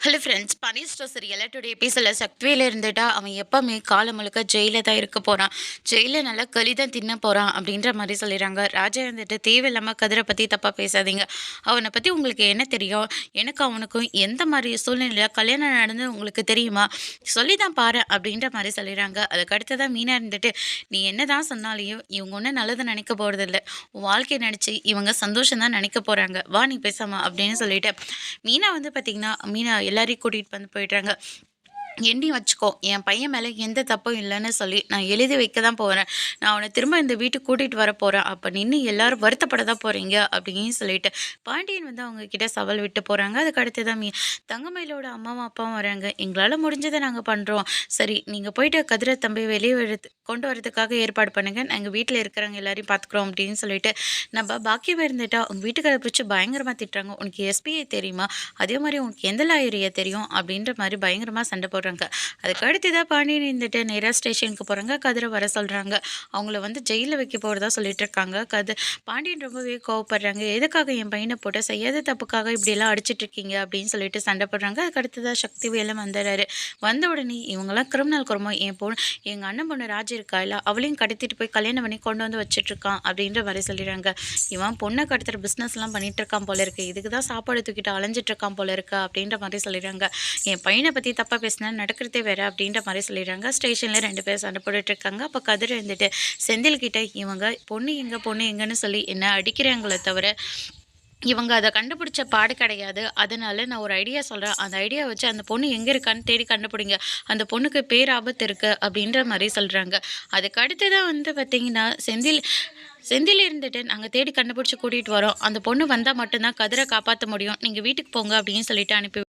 Hello friends பனிஸ்டோ ஸ்டோ சீரியலில் today எபிசோடில் சக்திவேல இருந்துட்டா அவன் எப்போவுமே காலம் முழுக்க ஜெயிலில் தான் இருக்க போகிறான் ஜெயிலில் நல்லா களி தான் தின்ன போகிறான் அப்படின்ற மாதிரி சொல்லிடுறாங்க ராஜா வந்துட்டு தேவையில்லாமல் கதிரை பற்றி தப்பாக பேசாதீங்க அவனை பற்றி உங்களுக்கு என்ன தெரியும் எனக்கு அவனுக்கும் எந்த மாதிரி சூழ்நிலையில் கல்யாணம் நடந்து உங்களுக்கு தெரியுமா சொல்லி தான் பாரு அப்படின்ற மாதிரி சொல்லிடுறாங்க அதுக்கு அடுத்ததான் மீனா இருந்துட்டு நீ என்ன தான் சொன்னாலையும் இவங்க ஒன்றும் நல்லது நினைக்க போகிறதில்ல உன் வாழ்க்கையை நினச்சி இவங்க சந்தோஷம் தான் நினைக்க போகிறாங்க வா நீ பேசாமா அப்படின்னு சொல்லிட்டு மீனா வந்து பார்த்திங்கன்னா மீனா எல்லாரையும் கூட்டிகிட்டு வந்து போயிடுறாங்க. எண்ணி வச்சுக்கோ. என் பையன் மேலே எந்த தப்பும் இல்லைன்னு சொல்லி நான் எழுதி வைக்க தான் போகிறேன் நான் அவனை திரும்ப இந்த வீட்டுக்கு கூட்டிகிட்டு வர போகிறேன் அப்போ நின்று எல்லாரும் வருத்தப்பட தான் போகிறீங்க அப்படின்னு சொல்லிட்டு பாண்டியன் வந்து அவங்க கிட்ட சவால் விட்டு போகிறாங்க அதுக்கு அடுத்து தான் மீ தங்கமயிலோட அம்மாவும் அப்பாவும் வராங்க. எங்களால் முடிஞ்சதை நாங்கள் பண்ணுறோம் சரி நீங்கள் போயிட்டு கதிர தம்பி வெளியே எடுத்து கொண்டு வரதுக்காக ஏற்பாடு பண்ணுங்கள் நாங்கள் வீட்டில் இருக்கிறவங்க எல்லாரையும் பார்த்துக்குறோம் அப்படின்னு சொல்லிட்டு நம்ம பாக்கியமாக இருந்துட்டா உங்கள் வீட்டுக்காரை பிடிச்சி பயங்கரமாக திட்டுறாங்க. உனக்கு எஸ்பிஐ தெரியுமா? அதே மாதிரி உனக்கு எந்த லாயரியா தெரியும்? அப்படின்ற மாதிரி பயங்கரமாக சண்டை போடுறாங்க. அதுக்கு அடுத்து தான் பாண்டியன் இருந்துட்டு நேராக ஸ்டேஷனுக்கு போகிறாங்க கதிரை வர சொல்கிறாங்க அவங்கள வந்து ஜெயிலில் வைக்க போகிறதா சொல்லிட்டு இருக்காங்க. கது பாண்டியன் ரொம்பவே கோவப்படுறாங்க. எதுக்காக என் பையனை போட்டு? செய்யாத தப்புக்காக இப்படியெல்லாம் அடிச்சிட்டு இருக்கீங்க? அப்படின்னு சொல்லிட்டு சண்டை போடுறாங்க. அதுக்கு அடுத்ததாக சக்தி வேலம் வந்துடுறாரு. வந்த உடனே இவங்கெல்லாம் கிரிமினல் குரமோ என் பொண்ணு எங்கள் அண்ணன் பொண்ணு ராஜ் இருக்கா? இல்லை அவளையும் கடத்திட்டு போய் கல்யாணம் பண்ணி கொண்டு வந்து வச்சுட்ருக்கான் அப்படின்ற மாதிரி சொல்லிடுறாங்க. இவன் பொண்ணை கடத்துகிற பிஸ்னஸ்லாம் பண்ணிட்டு இருக்கான் போல இருக்கு. இதுக்கு தான் சாப்பாடு தூக்கிட்டு அலைஞ்சிட்டு இருக்கான் போல இருக்கு. அப்படின்ற மாதிரி சொல்லிடுறாங்க. என் பையனை பற்றி தப்பாக பேசினா நடக்கிறதே வேறு அப்படின்ற மாதிரி சொல்லிடுறாங்க. ஸ்டேஷனில் ரெண்டு பேர் சண்டை போட்டுட்டு இருக்காங்க அப்போ கதிர் இருந்துட்டு செந்தில் கிட்டே இவங்க பொண்ணு எங்கே பொண்ணு எங்கன்னு சொல்லி என்ன அடிக்கிறாங்களே தவிர இவங்க அதை கண்டுபிடிச்ச பாடு கிடையாது. அதனால நான் ஒரு ஐடியா சொல்கிறேன் அந்த ஐடியா வச்சு அந்த பொண்ணு எங்கே இருக்கான்னு தேடி கண்டுபிடிங்க. அந்த பொண்ணுக்கு பேர் ஆபத்து இருக்குது அப்படின்ற மாதிரி சொல்கிறாங்க அதுக்கு அடுத்து தான் வந்து பார்த்திங்கன்னா செந்தில் செந்தில் இருந்துட்டு நாங்கள் தேடி கண்டுபிடிச்சி கூட்டிகிட்டு வரோம். அந்த பொண்ணு வந்தால் மட்டும்தான் கதிரை காப்பாற்ற முடியும். நீங்கள் வீட்டுக்கு போங்க அப்படின்னு சொல்லிட்டு அனுப்பி